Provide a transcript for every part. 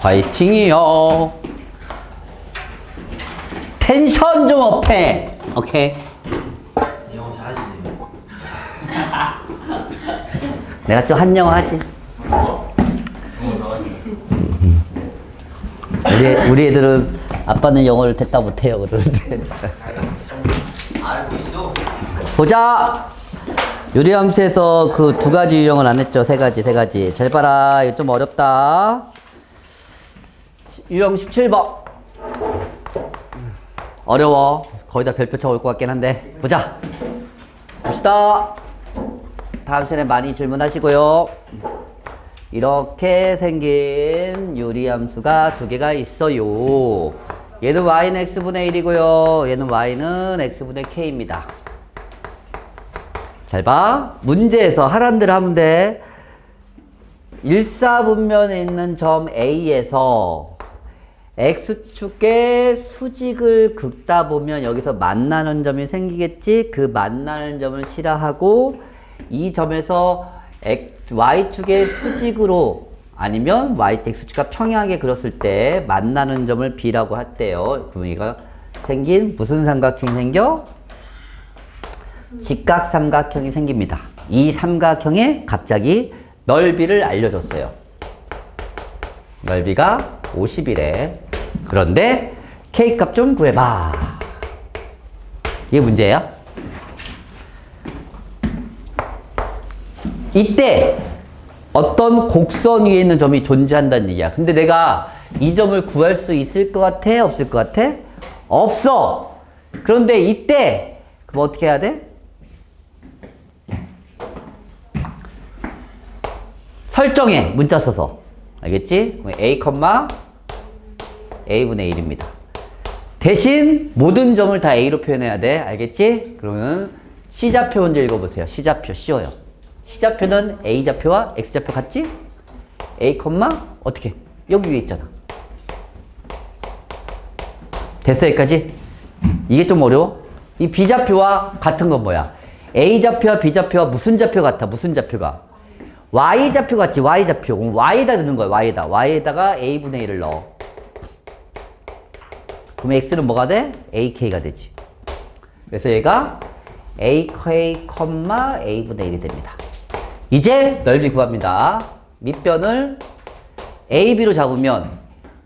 화이팅이요. 텐션 좀 업해. 오케이. 영어 잘하시네요. 내가 좀 한영어 하지. 영어 잘하시네요. 우리, 우리 애들은 아빠는 영어를 됐다 못해요. 그러는데. 알고 있어. 보자! 유리함수에서 그 두 가지 유형을 안 했죠. 세 가지, 세 가지. 잘 봐라. 이거 좀 어렵다. 유형 17번. 어려워. 거의 다 별표 쳐올 것 같긴 한데. 보자. 봅시다. 다음 시간에 많이 질문하시고요. 이렇게 생긴 유리함수가 두 개가 있어요. 얘는 y는 x분의 1이고요. 얘는 y는 x분의 k입니다. 잘 봐. 문제에서 하란 대로 하면 돼. 일사분면에 있는 점 A에서 X축의 수직을 긋다 보면 여기서 만나는 점이 생기겠지? 그 만나는 점을 실화하고 이 점에서 X, Y축의 수직으로 아니면 YX축과 평행하게 그렸을 때 만나는 점을 B라고 했대요. 그럼 얘가 생긴 무슨 삼각형이 생겨? 직각 삼각형이 생깁니다. 이 삼각형의 갑자기 넓이를 알려줬어요. 넓이가 50이래. 그런데 K 값 좀 구해봐. 이게 문제야. 이때 어떤 곡선 위에 있는 점이 존재한다는 얘기야. 근데 내가 이 점을 구할 수 있을 것 같아? 없을 것 같아? 없어. 그런데 이때 그럼 어떻게 해야 돼? 설정해 문자 써서 알겠지? a, a분의 1입니다. 대신 모든 점을 다 a로 표현해야 돼. 알겠지? 그러면 C좌표 먼저 읽어보세요. C좌표 쉬워요. C좌표는 A좌표와 X좌표 같지? A, 어떻게? 여기 위에 있잖아. 됐어 여기까지? 이게 좀 어려워? 이 B좌표와 같은 건 뭐야? A좌표와 B좌표와 무슨 좌표 같아? 무슨 좌표가? Y좌표 같지? Y좌표. 그럼 Y에다 넣는 거야. Y에다. Y에다가 A분의 1을 넣어. 그럼 X는 뭐가 돼? AK가 되지. 그래서 얘가 AK, A분의 1이 됩니다. 이제 넓이 구합니다. 밑변을 AB로 잡으면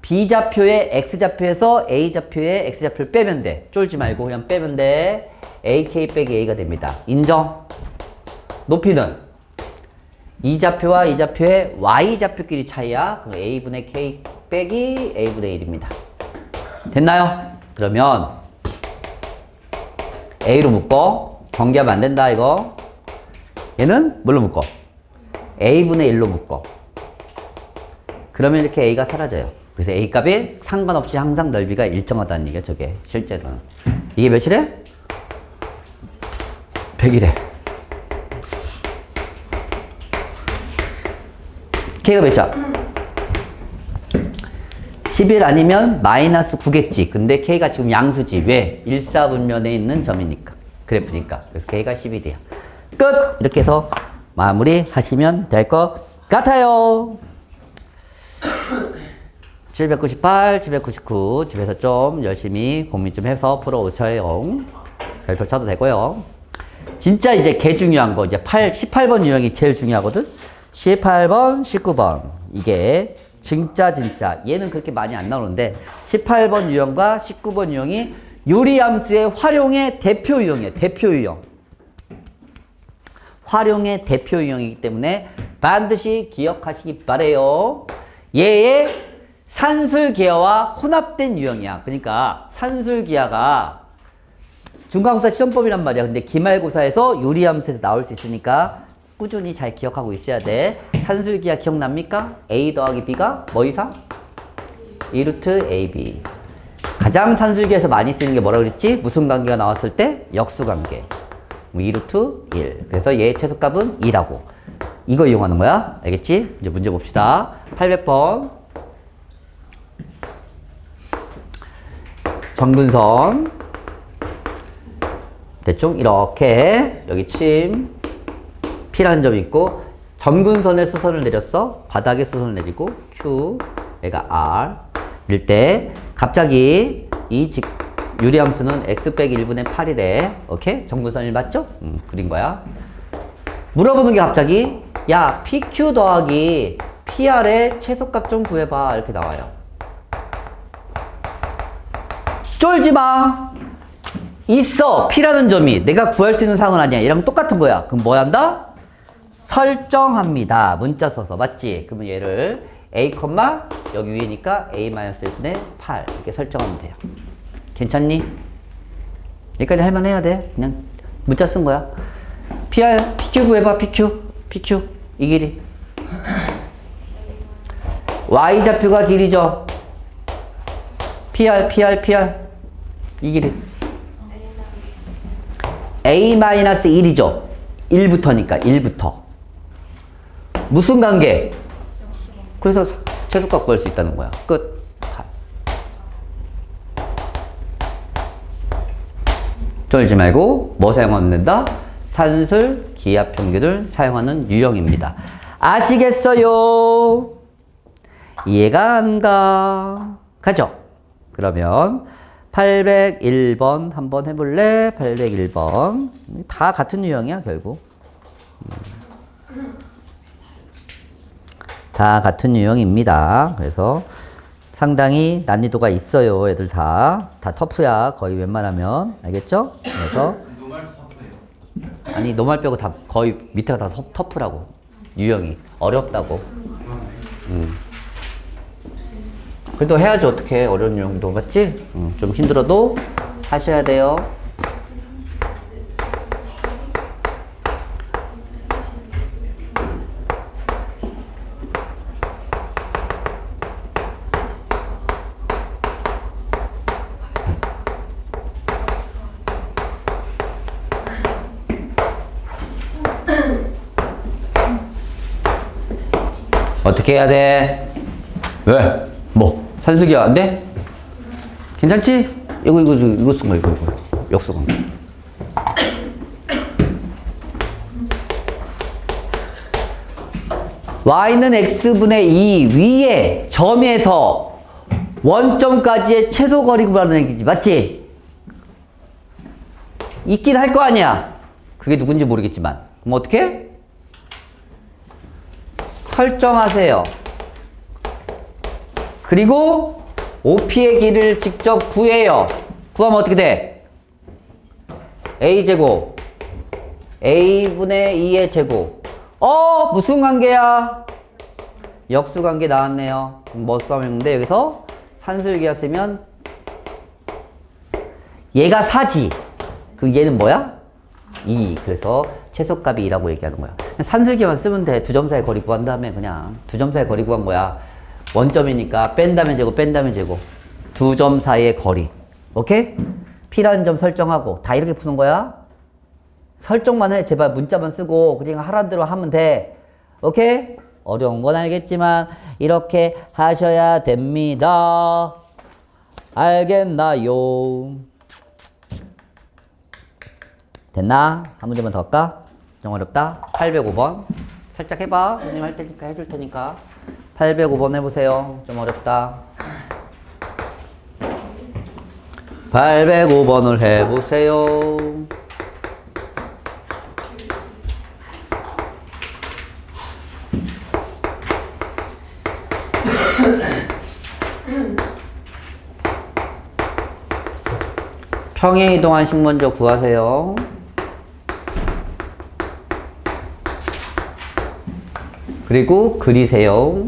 B좌표의 X좌표에서 A좌표의 X좌표를 빼면 돼. 쫄지 말고 그냥 빼면 돼. AK 빼기 A가 됩니다. 인정? 높이는 이 좌표와 이 좌표의 Y좌표끼리 차이야. 그럼 A분의 K 빼기 A분의 1입니다. 됐나요? 그러면 A로 묶어. 전개하면 안 된다, 이거. 얘는 뭘로 묶어? A분의 1로 묶어. 그러면 이렇게 A가 사라져요. 그래서 A 값이 상관없이 항상 넓이가 일정하다는 얘기야, 저게. 실제로는. 이게 몇이래? 100이래. K가 몇이야? 11 아니면 마이너스 9겠지. 근데 K가 지금 양수지. 왜? 1사분면에 있는 점이니까. 그래프니까. 그래서 K가 11이야. 끝! 이렇게 해서 마무리 하시면 될 것 같아요. 798, 799. 집에서 좀 열심히 고민 좀 해서 풀어오셔요. 별표 쳐도 되고요. 진짜 이제 개 중요한 거. 이제 8, 18번 유형이 제일 중요하거든? 18번, 19번. 이게 진짜 진짜 얘는 그렇게 많이 안 나오는데 18번 유형과 19번 유형이 유리함수의 활용의 대표 유형이에요. 대표 유형. 활용의 대표 유형이기 때문에 반드시 기억하시기 바래요. 얘의 산술기하와 혼합된 유형이야. 그러니까 산술기하가 중간고사 시험법이란 말이야. 근데 기말고사에서 유리함수에서 나올 수 있으니까 꾸준히 잘 기억하고 있어야 돼. 산술기하 기억납니까? A 더하기 B가 뭐 이상? 2루트 AB. 가장 산술기에서 많이 쓰는 게 뭐라 그랬지? 무슨 관계가 나왔을 때? 역수관계. 2루트 1. 그래서 얘의 최소값은 2라고. 이거 이용하는 거야. 알겠지? 이제 문제 봅시다. 800번. 정근선. 대충 이렇게 여기 침 P라는 점이 있고 점근선에 수선을 내렸어. 바닥에 수선을 내리고 Q, 얘가 R. 일 때 갑자기 이 직, 유리함수는 x 빼기 1분의 8이래. 오케이? 점근선 1 맞죠? 음, 그린 거야. 물어보는 게 갑자기 야 PQ 더하기 PR의 최소값 좀 구해봐 이렇게 나와요. 쫄지 마. 있어 P라는 점이 내가 구할 수 있는 상황은 아니야. 이랑 똑같은 거야. 그럼 뭐 한다? 설정합니다. 문자 써서 맞지? 그러면 얘를 a, 여기 위에니까 a-1분의 8 이렇게 설정하면 돼요. 괜찮니? 여기까지 할만해야 돼. 그냥 문자 쓴 거야. PR, PQ 구해봐, PQ. PQ. 이 길이. Y좌표가 길이죠. PR, PR, PR. 이 길이. A-1이죠. 1부터니까, 1부터. 무슨 관계? 그래서 최소 값 구할 수 있다는 거야. 끝. 다. 쫄지 말고 뭐 사용하면 된다? 산술, 기압 평균을 사용하는 유형입니다. 아시겠어요? 이해가 안 가? 가죠? 그러면 801번 한번 해볼래? 801번. 다 같은 유형이야, 결국. 음. 다 같은 유형입니다. 그래서 상당히 난이도가 있어요, 애들 다. 다 터프야, 거의 웬만하면. 알겠죠? 그래서. 아니, 노말 빼고 다 거의 밑에가 다 터- 터프라고. 유형이. 어렵다고. 음. 그래도 해야지, 어떻게. 어려운 유형도, 맞지? 음, 좀 힘들어도 하셔야 돼요. 어떻게 해야 돼? 왜? 뭐? 산수기야 안 돼? 괜찮지? 이거 이거 이거 쓴 거 이거 이거 역수관 y는 x분의 2 위에 점에서 원점까지의 최소 거리 구하는 얘기지 맞지? 있긴 할 거 아니야 그게 누군지 모르겠지만 그럼 어떻게? 해? 설정하세요. 그리고 OP의 길을 직접 구해요. 구하면 어떻게 돼? A제곱 A분의 2의 제곱 어? 무슨 관계야? 역수 관계 나왔네요. 그럼 뭐 써먹는데 여기서 산술기가 쓰면 얘가 4지. 그 얘는 뭐야? 2. 그래서 최소값이 2라고 얘기하는 거야. 산술기만 쓰면 돼. 두 점 사이 거리 구한 다음에 그냥 두 점 사이 거리 구한 거야. 원점이니까 뺀다면 제곱, 뺀다면 제곱. 두 점 사이의 거리. 오케이? P라는 점 설정하고 다 이렇게 푸는 거야. 설정만 해. 제발 문자만 쓰고 그냥 하라는 대로 하면 돼. 오케이? 어려운 건 알겠지만 이렇게 하셔야 됩니다. 알겠나요? 됐나? 한 문제만 더 할까? 좀 어렵다. 805번. 살짝 해봐. 선생님 할 테니까 해줄 테니까. 805번 해보세요. 좀 어렵다. 805번을 해보세요. 평행 이동한 식 먼저 구하세요. 그리고 그리세요.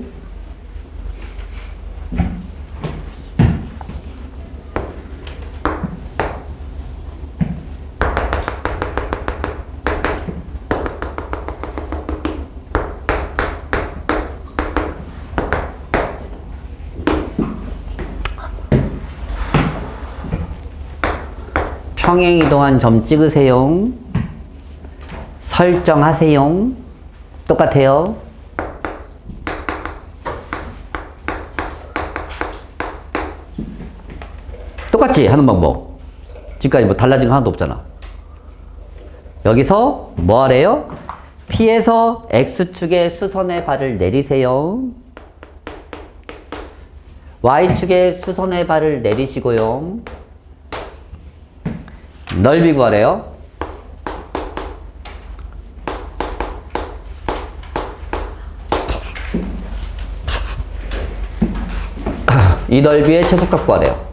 평행 이동한 점 찍으세요. 설정하세요. 똑같아요. 똑같지 하는 방법. 지금까지 뭐 달라진 거 하나도 없잖아. 여기서 뭐 하래요? P에서 X축의 수선의 발을 내리세요. Y축의 수선의 발을 내리시고요. 넓이 구하래요. 이 넓이의 최소값 구하래요.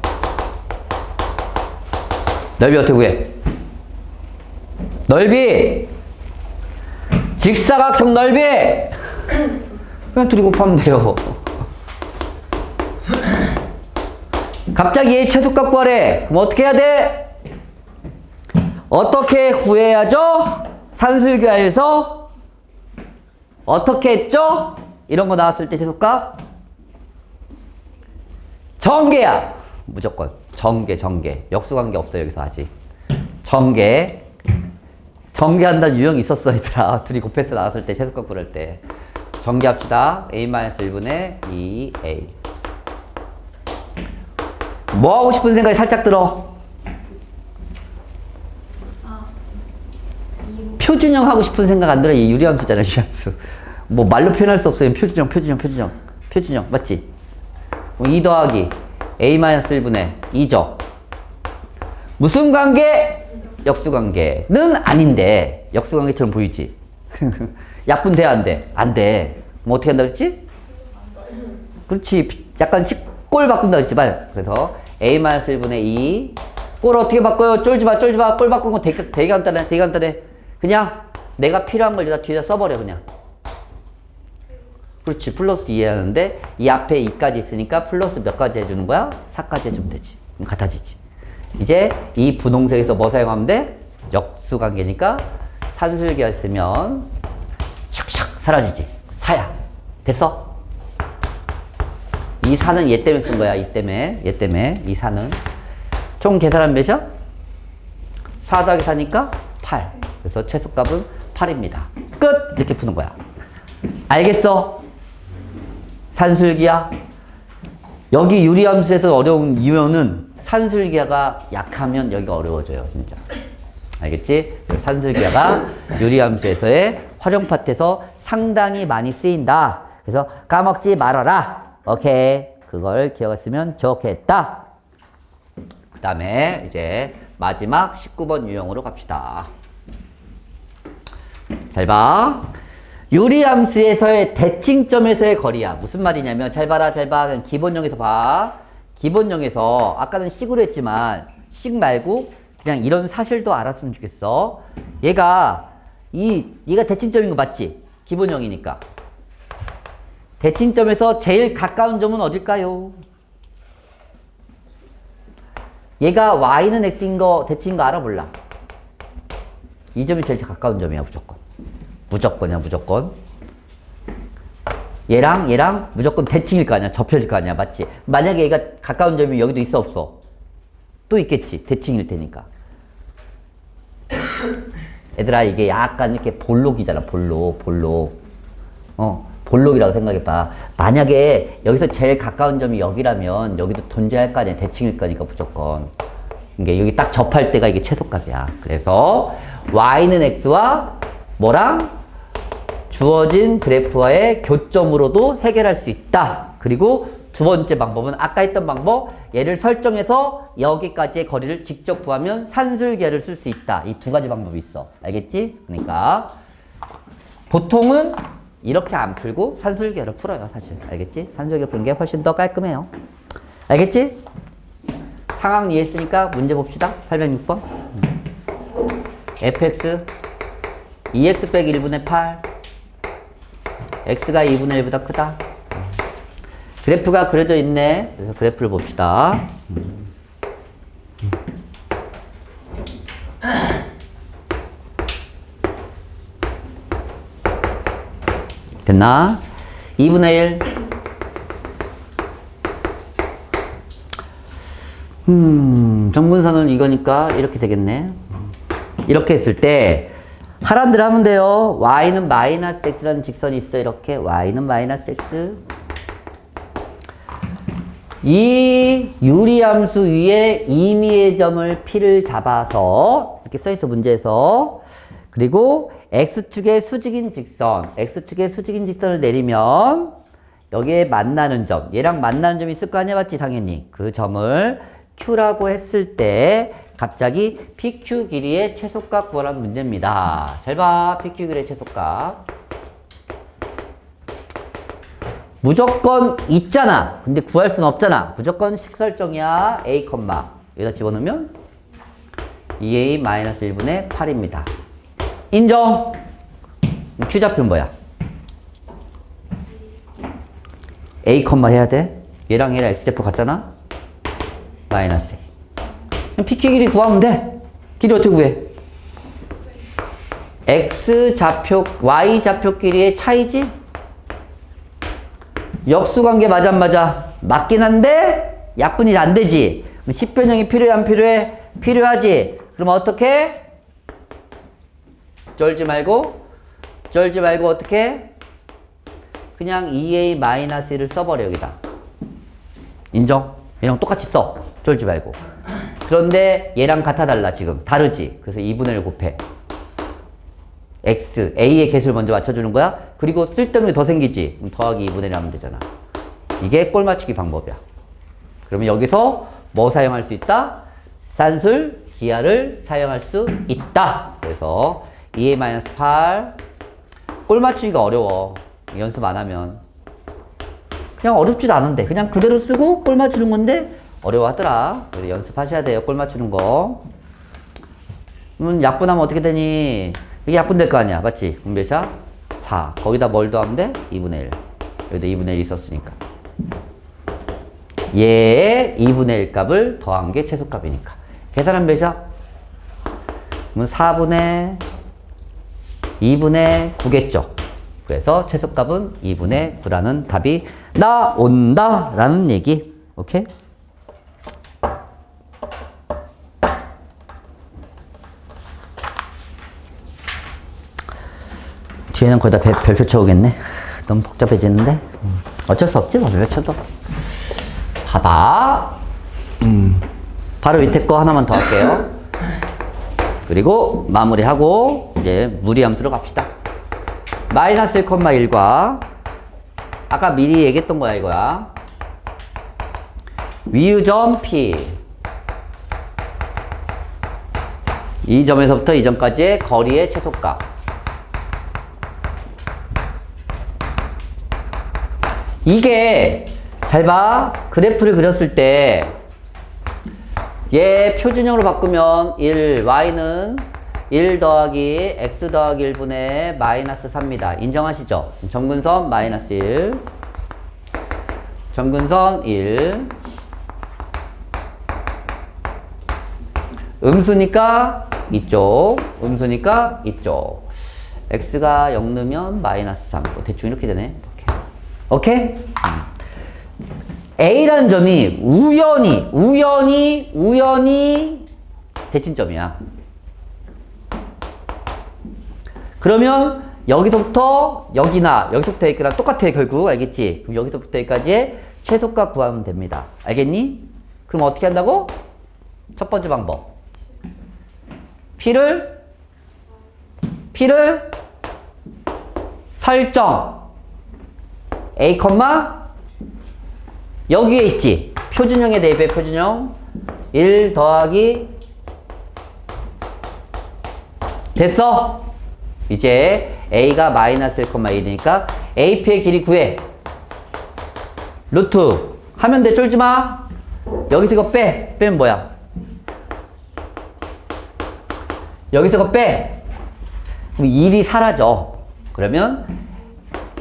넓이 어떻게 구해? 넓이! 직사각형 넓이! 그냥 둘이 곱하면 돼요. 갑자기 얘 최소값 구하래. 그럼 어떻게 해야 돼? 어떻게 구해야죠? 산술교에서 어떻게 했죠? 이런 거 나왔을 때 최소값 정계야. 무조건 정계 정계. 역수관계 없어 여기서 아직. 정계. 정계한다는 유형이 있었어 얘들아. 둘이 곱해서 나왔을 때 최소값 구할 때. 정계합시다. a-1분의 2a. 뭐 하고 싶은 생각이 살짝 들어? 표준형 하고 싶은 생각 안 들어? 이 유리함수잖아, 유리함수. 뭐 말로 표현할 수 없어요. 표준형, 표준형, 표준형. 표준형. 맞지? 2 더하기 a-1분의 2죠. 무슨 관계? 역수관계는 아닌데 역수관계처럼 보이지? 약분 돼, 안 돼? 안 돼. 뭐 어떻게 한다 그랬지? 그렇지. 약간 식골 바꾼다 그랬지, 말. 그래서 a-1분의 2. 골 어떻게 바꿔요? 쫄지 마, 쫄지 마. 골 바꾸는 거 되게, 되게 간단해, 되게 간단해. 그냥 내가 필요한 걸 여기다 뒤에다 써버려, 그냥. 그렇지. 플러스 이해하는데 이 앞에 2까지 있으니까 플러스 몇 가지 해주는 거야? 4까지 해주면 되지. 같아지지. 이제 이 분홍색에서 뭐 사용하면 돼? 역수관계니까 산술기였으면 샥샥 사라지지. 사야. 됐어? 이 사는 얘 때문에 쓴 거야. 이 때문에. 얘 때문에. 이 사는. 총 계산하면 몇이야? 4 더하기 4니까 8. 그래서 최소값은 8입니다. 끝! 이렇게 푸는 거야. 알겠어? 산술기야. 여기 유리함수에서 어려운 이유는 산술기하가 약하면 여기가 어려워져요, 진짜. 알겠지? 그래서 산술기하가 유리함수에서의 활용 파트에서 상당히 많이 쓰인다. 그래서 까먹지 말아라. 오케이. 그걸 기억했으면 좋겠다. 그 다음에 이제 마지막 19번 유형으로 갑시다. 잘 봐. 유리함수에서의 대칭점에서의 거리야. 무슨 말이냐면 잘 봐라 잘 봐. 기본형에서 봐. 기본형에서 아까는 식으로 했지만 식 말고 그냥 이런 사실도 알았으면 좋겠어. 얘가 이 얘가 대칭점인 거 맞지? 기본형이니까. 대칭점에서 제일 가까운 점은 어딜까요? 얘가 y는 x인 거 대칭인 거 알아 몰라? 이 점이 제일 가까운 점이야 무조건. 무조건이야 무조건. 얘랑 얘랑 무조건 대칭일 거 아니야 접혀질 거 아니야 맞지? 만약에 얘가 가까운 점이 여기도 있어 없어? 또 있겠지 대칭일 테니까. 얘들아 이게 약간 이렇게 볼록이잖아 볼록 볼록. 어 볼록이라고 생각해봐. 만약에 여기서 제일 가까운 점이 여기라면 여기도 존재할 거 아니야 대칭일 거니까 무조건. 이게 여기 딱 접할 때가 이게 최소값이야. 그래서 y는 x와 뭐랑 주어진 그래프와의 교점으로도 해결할 수 있다. 그리고 두 번째 방법은 아까 했던 방법 얘를 설정해서 여기까지의 거리를 직접 구하면 산술계를 쓸 수 있다. 이 두 가지 방법이 있어. 알겠지? 그러니까 보통은 이렇게 안 풀고 산술계를 풀어요. 사실. 알겠지? 산술계 푸는 게 훨씬 더 깔끔해요. 알겠지? 상황 이해했으니까 문제 봅시다. 806번. fx 2x 빼기 1분의 8 x가 2분의 1보다 크다. 그래프가 그려져 있네. 그래서 그래프를 봅시다. 됐나? 2분의 1. 음, 정분선은 이거니까 이렇게 되겠네. 이렇게 했을 때 하란대로 하면 돼요. y는 마이너스 x라는 직선이 있어 이렇게 y는 마이너스 x 이 유리함수 위에 임의의 점을 p를 잡아서 이렇게 써있어 문제에서 그리고 x축의 수직인 직선, x축의 수직인 직선을 내리면 여기에 만나는 점, 얘랑 만나는 점이 있을 거 아니야, 맞지? 당연히. 그 점을 q라고 했을 때 갑자기 pq 길이의 최소값 구하라는 문제입니다. 잘 봐, pq 길이의 최소값. 무조건 있잖아. 근데 구할 수는 없잖아. 무조건 식설정이야. a, 여기다 집어넣으면 2a 1분의 8입니다. 인정. q 좌표는 뭐야? a, 해야 돼. 얘랑 얘랑 x좌표 같잖아. 마이너스 pq 길이 구하면 돼. 길이 어떻게 구해? x 좌표, y 좌표 길이의 차이지? 역수 관계 맞아 안 맞아? 맞긴 한데 약분이 안 되지. 그럼 10변형이 필요해 안 필요해? 필요하지. 그럼 어떻게? 쫄지 말고 쫄지 말고 어떻게? 그냥 2a-1을 써버려 여기다. 인정? 얘랑 똑같이 써. 쫄지 말고. 그런데 얘랑 같아 달라 지금. 다르지. 그래서 2분의 1 곱해. x, a의 개수를 먼저 맞춰주는 거야. 그리고 쓸데없는 게더 생기지. 그럼 더하기 2분의 1 하면 되잖아. 이게 꼴 맞추기 방법이야. 그러면 여기서 뭐 사용할 수 있다? 산술 기하를 사용할 수 있다. 그래서 2a-8. 꼴 맞추기가 어려워. 연습 안 하면. 그냥 어렵지도 않은데. 그냥 그대로 쓰고 꼴 맞추는 건데 어려워하더라. 연습하셔야 돼요. 꼴 맞추는 거. 그러면 약분하면 어떻게 되니? 이게 약분될 거 아니야. 맞지? 그럼 몇이야? 4. 거기다 뭘 더하면 돼? 2분의 1. 여기다 2분의 1 있었으니까. 얘의 2분의 1 값을 더한 게 최소값이니까. 계산하면 몇이야? 그러면 4분의 2분의 9겠죠. 그래서 최소값은 2분의 9라는 답이 나온다. 라는 얘기. 오케이? 뒤에는 거의 다 별, 별표 쳐오겠네. 너무 복잡해지는데. 음, 어쩔 수 없지, 뭐, 별표 쳐도. 봐봐. 음, 바로 밑에 거 하나만 더 할게요. 그리고 마무리하고, 이제 무리함 들어갑시다. 마이너스 1,1과, 아까 미리 얘기했던 거야, 이거야. 위유점 P. 이 점에서부터 이 점까지의 거리의 최소값. 이게 잘 봐. 그래프를 그렸을 때 얘 표준형으로 바꾸면 1, y는 1 더하기 x 더하기 1분의 마이너스 3입니다. 인정하시죠? 점근선 마이너스 1 점근선 1 음수니까 이쪽 음수니까 이쪽 x가 0 넣으면 마이너스 3뭐 대충 이렇게 되네 오케이? A라는 점이 우연히, 우연히, 우연히 대칭점이야. 그러면 여기서부터 여기나 여기서부터 여기랑 똑같아 결국 알겠지? 그럼 여기서부터 여기까지의 최소값 구하면 됩니다. 알겠니? 그럼 어떻게 한다고? 첫 번째 방법. P를 P를 설정 A, 여기에 있지. 표준형에 대입해 표준형. 1 더하기 됐어. 이제 a가 마이너스 1,1이니까 ap의 길이 구해. 루트 하면 돼. 쫄지 마. 여기서 이거 빼. 빼면 뭐야? 여기서 이거 빼. 그럼 1이 사라져. 그러면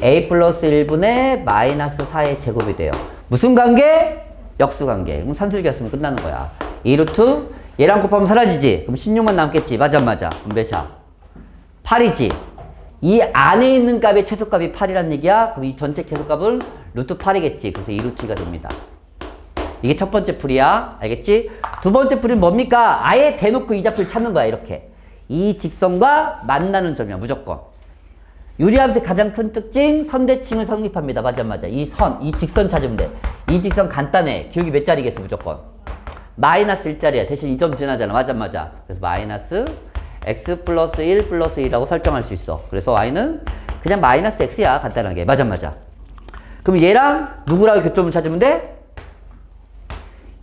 a 플러스 1분의 마이너스 4의 제곱이 돼요. 무슨 관계? 역수 관계. 그럼 산술기였으면 끝나는 거야. 2루트 얘랑 곱하면 사라지지. 그럼 16만 남겠지. 맞아 안 맞아. 그럼 몇이야? 8이지. 이 안에 있는 값의 최소값이 8이란 얘기야. 그럼 이 전체 최소값은 루트 8이겠지. 그래서 2루트가 됩니다. 이게 첫 번째 풀이야. 알겠지? 두 번째 풀이는 뭡니까? 아예 대놓고 이 좌표를 찾는 거야. 이렇게. 이 직선과 만나는 점이야. 무조건. 유리함수의 가장 큰 특징 선대칭을 성립합니다. 맞아 맞아. 이 선, 이 직선 찾으면 돼. 이 직선 간단해. 기울기 몇 자리겠어 무조건. 마이너스 1자리야. 대신 이 점 지나잖아. 맞아 맞아. 그래서 마이너스 x 플러스 1 플러스 2라고 설정할 수 있어. 그래서 y는 그냥 마이너스 x야 간단하게. 맞아 맞아. 그럼 얘랑 누구랑 교점을 찾으면 돼?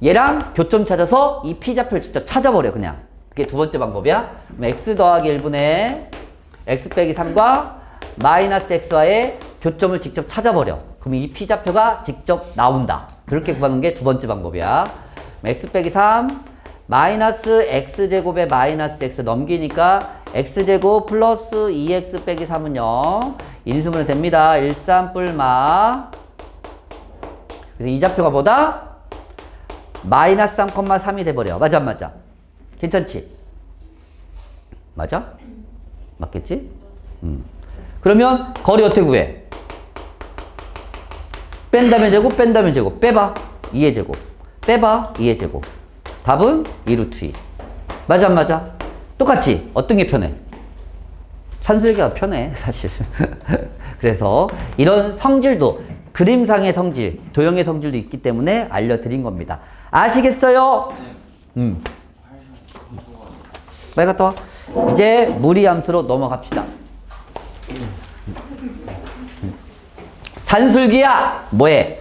얘랑 교점 찾아서 이 p좌표를 직접 찾아버려 그냥. 그게 두 번째 방법이야. 그럼 x 더하기 1분의 x 빼기 3과 마이너스 x와의 교점을 직접 찾아버려. 그럼 이 p좌표가 직접 나온다. 그렇게 구하는 게 두 번째 방법이야. x 빼기 3 마이너스 x제곱에 마이너스 x 넘기니까 x제곱 플러스 2x 빼기 3은요. 인수분해 됩니다. 1, 3 뿔마 그래서 이 좌표가 뭐다? 마이너스 3,3이 돼버려. 맞아, 안 맞아? 괜찮지? 맞아? 맞겠지? 음. 그러면 거리 어떻게 구해? 뺀다면 제곱, 뺀다면 제곱. 빼봐. 2의 제곱. 빼봐. 2의 제곱. 답은 2루트 2. 맞아, 안 맞아? 똑같지? 어떤 게 편해? 산술기가 편해, 사실. 그래서 이런 성질도 그림상의 성질, 도형의 성질도 있기 때문에 알려드린 겁니다. 아시겠어요? 음. 빨리 갔다 와. 이제 무리함수로 넘어갑시다. 산술기야! 뭐해?